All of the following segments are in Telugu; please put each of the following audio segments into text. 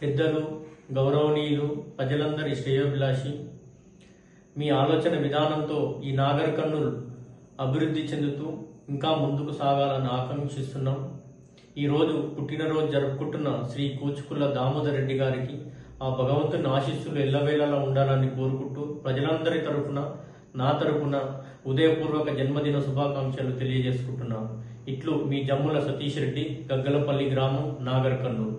పెద్దలు గౌరవనీయులు ప్రజలందరి శ్రేయోభిలాషి. మీ ఆలోచన విధానంతో ఈ నాగర్ కర్నూల్ అభివృద్ధి చెందుతూ ఇంకా ముందుకు సాగాలని ఆకాంక్షిస్తున్నాం. ఈరోజు పుట్టినరోజు జరుపుకుంటున్న శ్రీ కూచుకుల దామోదర్ రెడ్డి గారికి ఆ భగవంతుని ఆశీస్సులు ఎల్లవేళలా ఉండాలని కోరుకుంటూ ప్రజలందరి తరఫున నా తరఫున ఉదయపూర్వక జన్మదిన శుభాకాంక్షలు తెలియజేసుకుంటున్నాను. ఇట్లు మీ జమ్ముల సతీష్ రెడ్డి గగ్గలపల్లి గ్రామం నాగర్ కర్నూలు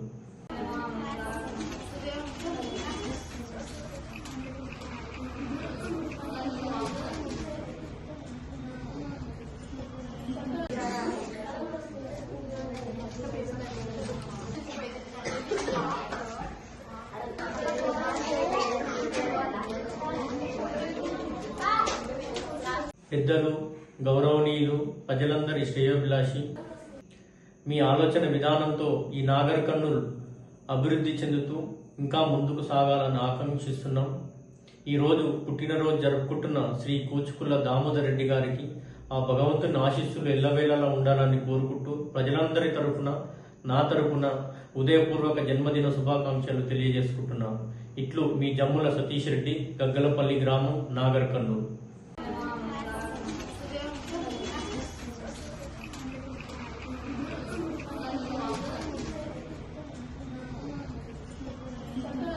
పెద్దలు గౌరవనీయులు ప్రజలందరి శ్రేయోభిలాషి. మీ ఆలోచన విధానంతో ఈ నాగర్ కర్నూల్ అభివృద్ధి చెందుతూ ఇంకా ముందుకు సాగాలని ఆకాంక్షిస్తున్నాం. ఈరోజు పుట్టినరోజు జరుపుకుంటున్న శ్రీ కూచుకుల్ల దామోదర్ రెడ్డి గారికి ఆ భగవంతుని ఆశీస్సులు ఎల్లవేళలా ఉండాలని కోరుకుంటూ ప్రజలందరి తరఫున నా తరఫున ఉదయపూర్వక జన్మదిన శుభాకాంక్షలు తెలియజేసుకుంటున్నాను. ఇట్లు మీ జమ్ముల సతీష్ రెడ్డి గగ్గలపల్లి గ్రామం నాగర్ కర్నూలు.